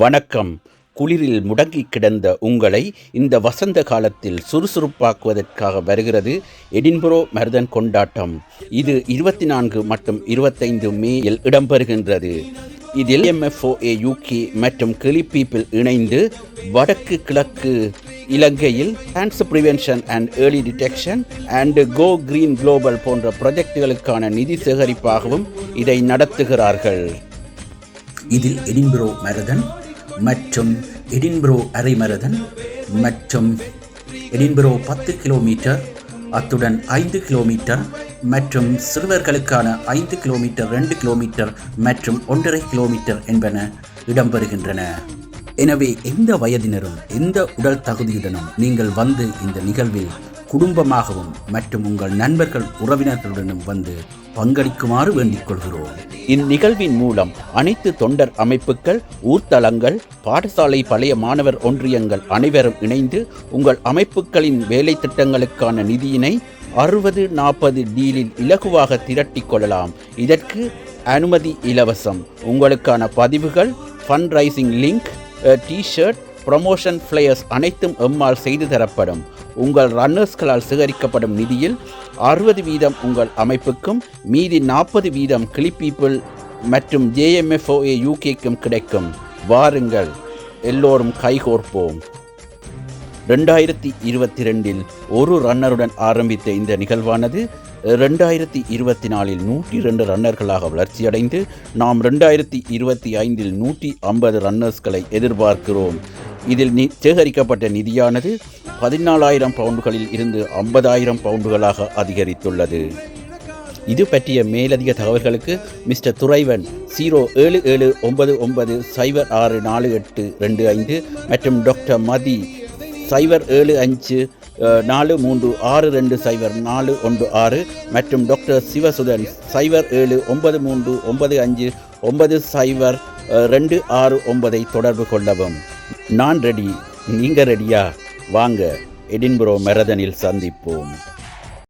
வணக்கம். குளிரில் முடங்கி கிடந்த உங்களை இந்த வசந்த காலத்தில் சுறுசுறுப்பாக்குவதற்காக வருகிறது எடின்பரோ மருதன் கொண்டாட்டம். இது இருபத்தி நான்கு மற்றும் இருபத்தைந்து மேயில் இடம்பெறுகின்றது. இதில் எம்எஃப்ஓஏ யூகே மற்றும் கிளி பீப்பிள் இணைந்து வடக்கு கிழக்கு இலங்கையில் cancer prevention and early detection and go green global போன்ற ப்ரொஜெக்டுகளுக்கான நிதி சேகரிப்பாகவும் இதை நடத்துகிறார்கள். இதில் எடின்பரோ மரதன் மற்றும் எடின்பரோ அரைமரதன் மற்றும் எடின்பரோ பத்து கிலோமீட்டர் அத்துடன் ஐந்து கிலோமீட்டர் மற்றும் சிறுவர்களுக்கான ஐந்து கிலோமீட்டர் ரெண்டு கிலோமீட்டர் மற்றும் ஒன்றரை கிலோமீட்டர் என்பன இடம்பெறுகின்றன. எனவே எந்த வயதினரும் எந்த உடல் தகுதியுடனும் நீங்கள் வந்து இந்த நிகழ்வில் குடும்பமாகவும் மற்றும் உங்கள் நண்பர்கள் உறவினர்களுடனும் வந்து பங்களிக்குமாறு வேண்டிக் கொள்கிறோம் இந்நிகழ்வின் மூலம் அனைத்து தொண்டர் அமைப்புகள் ஊர்த்தலங்கள் பாடசாலை பழைய மாணவர் ஒன்றியங்கள் அனைவரும் இணைந்து உங்கள் அமைப்புகளின் வேலை திட்டங்களுக்கான நிதியினை அறுபது நாற்பது டீலில் இலகுவாக திரட்டிக் கொள்ளலாம். இதற்கு அனுமதி இலவசம். உங்களுக்கான பதிவுகள் fund raising link T shirt promotion flyers அனைத்தும் எம்மால் செய்து தரப்படும். உங்கள் ரன்னர்ஸ்களால் சேகரிக்கப்படும் நிதியில் அறுபது வீதம் உங்கள் அமைப்புக்கும் மீதி நாற்பது வீதம் கிளி பீப்புள் மற்றும் ஜேஎம்எஃப்ஓஏ யூகேக்கும் கிடைக்கும். வாருங்கள் எல்லோரும் கைகோர்ப்போம். ரெண்டாயிரத்தி இருபத்தி ரெண்டில் ஒரு ரன்னருடன் ஆரம்பித்த இந்த நிகழ்வானது ரெண்டாயிரத்தி இருபத்தி நாலில் நூற்றி ரெண்டு ரன்னர்களாக வளர்ச்சியடைந்து நாம் ரெண்டாயிரத்தி இருபத்தி ஐந்தில் நூற்றி ஐம்பது ரன்னர்ஸ்களை எதிர்பார்க்கிறோம். இதில் நி சேகரிக்கப்பட்ட நிதியானது பதினாலாயிரம் பவுண்டுகளில் இருந்து ஐம்பதாயிரம் பவுண்டுகளாக அதிகரித்துள்ளது. இது பற்றிய மேலதிக தகவல்களுக்கு மிஸ்டர் துறைவன் ஜீரோ ஏழு ஏழு ஒன்பது ஒன்பது சைபர் ஆறு நாலு எட்டு ரெண்டு ஐந்து மற்றும் டாக்டர் மதி சைபர் ஏழு அஞ்சு நாலு மூன்று ஆறு ரெண்டு சைபர் நாலு ஒன்று ஆறு மற்றும் டாக்டர் சிவசுதன் சைபர் ஏழு ஒன்பது மூன்று ஒன்பது அஞ்சு ஒன்பது சைபர் ரெண்டு ஆறு ஒன்பதை தொடர்பு கொள்ளவும். நான் ரெடி நீங்கள் ரெடியா வாங்க எடின்பரோ மெரதனில் சந்திப்போம்.